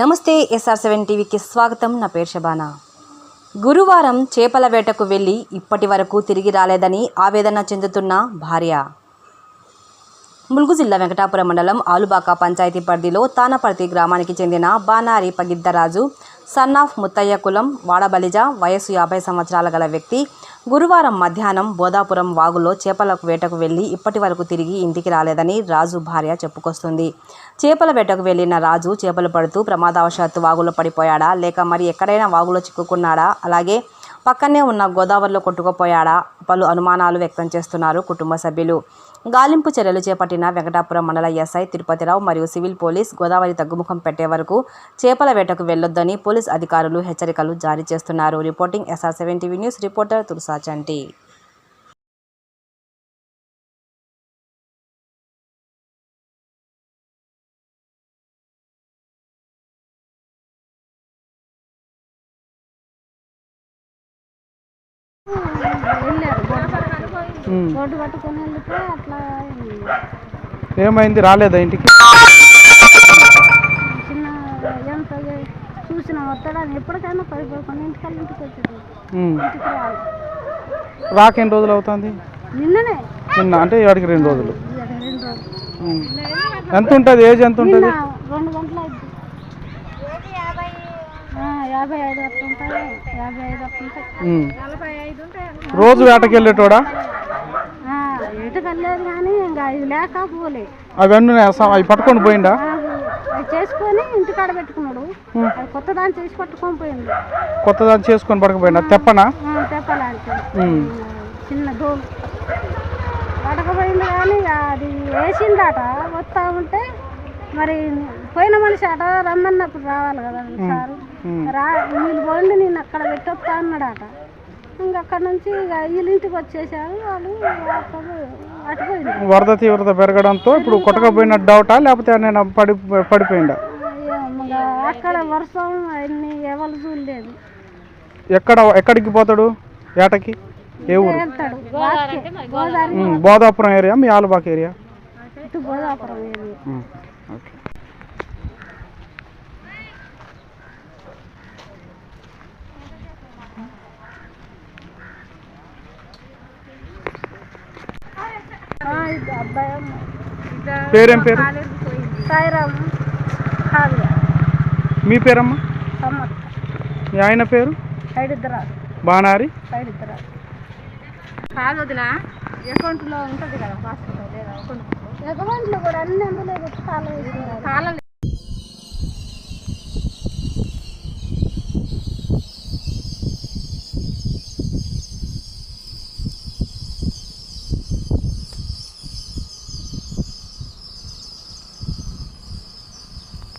నమస్తే SR seven టీవీకి స్వాగతం. నా పేరు శబానా. గురువారం చేపల వేటకు వెళ్ళి ఇప్పటి వరకు తిరిగి రాలేదని ఆవేదన చెందుతున్న భార్య. ములుగు జిల్లా వెంకటాపురం మండలం ఆలుబాక పంచాయతీ పరిధిలో తానపర్తి గ్రామానికి చెందిన బానారి పగిద్దరాజు సన్ ఆఫ్ ముత్తయ్య కులం వాడబలిజ వయస్సు యాభై సంవత్సరాల గల వ్యక్తి గురువారం మధ్యాహ్నం బోధాపురం వాగులో చేపలకు వేటకు వెళ్ళి ఇప్పటి వరకు తిరిగి ఇంటికి రాలేదని రాజు భార్య చెప్పుకొస్తుంది. చేపల వేటకు వెళ్ళిన రాజు చేపలు పడుతూ ప్రమాదవశాత్తు వాగులో పడిపోయాడా? లేక మరి ఎక్కడైనా వాగులో చిక్కుకున్నాడా? అలాగే పక్కనే ఉన్న గోదావరిలో కొట్టుకుపోయాడా? పలు అనుమానాలు వ్యక్తం చేస్తున్నారు కుటుంబ సభ్యులు. గాలింపు చర్యలు చేపట్టిన వెంకటాపురం మండల ఎస్ఐ తిరుపతిరావు మరియు సివిల్ పోలీస్ గోదావరి తగ్గుముఖం పెట్టే వరకు చేపల వేటకు వెళ్ళొద్దని పోలీస్ అధికారులు హెచ్చరికలు జారీ చేస్తున్నారు. Reporting SR seven TV news reporter తులసా road పట్టుకొని వెళ్తే అట్లా అయింది. ఏమైంది? రాలేదా ఇంటికి? చిన్న ఎంత చూసిన వస్తాడని ఎప్పటికైనా పడిపోకుండా ఇంటికి వచ్చాడు. ఇంటికి రాలి. రాక ఎన్ని రోజులు అవుతుంది? నిన్ననే. నిన్న అంటే ఇవాడికి రెండు రోజులు. రెండు రోజులు. ఎంత ఉంటుంది ఏజ్ ఎంత ఉంటుంది రెండు గంటలు యాభై ఐదు ఉంటాయి యాభై ఐదు అట్లా ఉంటాయి ఉమ్. నలభై ఐదు ఉంటాయి రోజు వేటకి వెళ్ళేటోడా ఇంటికి వెళ్ళలేదు కానీ ఇంకా అవి లేక పోలే. అవన్నీ అవి పట్టుకొని పోయిండా? ఆ, అవి చేసుకొని ఇంటికాడ పెట్టుకున్నాడు. అది కొత్త దాన్ని చేసి పట్టుకొని పోయింది కొత్త దాన్ని చేసుకొని పడకపోయిండా తెప్పనా? తెప్పలాంటి ఉమ్. చిన్న దోలు పడకపోయింది కానీ అది వేసిందట. వస్తా ఉంటే మరి పోయిన మనిషి అట రమ్మన్నప్పుడు రావాలి కదా సారు. రా వీళ్ళు పోండి నేను అక్కడ పెట్టొస్తా అన్నాడట. ఇంకా అక్కడ నుంచి ఇక వీళ్ళ ఇంటికి వచ్చేసారు వాళ్ళు అటుపోయింది వరద తీవ్రత పెరగడంతో ఇప్పుడు కొట్టకపోయినట్టు డౌటా? లేకపోతే నేను పడి పడిపోయిండా ఇక అక్కడ వర్షం అన్ని ఎవరు చూడలేదు. ఎక్కడ ఎక్కడికి పోతాడు? ఏటకి? ఏ ఊరు? వెళ్తాడు. గోదావరి ఏరియా? మీ ఆలుబాక్ ఏరియా? ఇటు గోదాపురం ఏరియా ఉమ్. ఓకే ఆ, ఇది అబ్బాయి. పేరేం పేరు? సాయిరామ్ మీ పేరమ్మా? మీ ఆయన పేరు? సైడిద్దరా కాదు వదినా అకౌంట్లో ఉంటుంది కదా పాస్బుక్ లేదా అకౌంట్ అకౌంట్లో కూడా అన్ని అందులో పెట్టి తాళం వేసినారు తాళం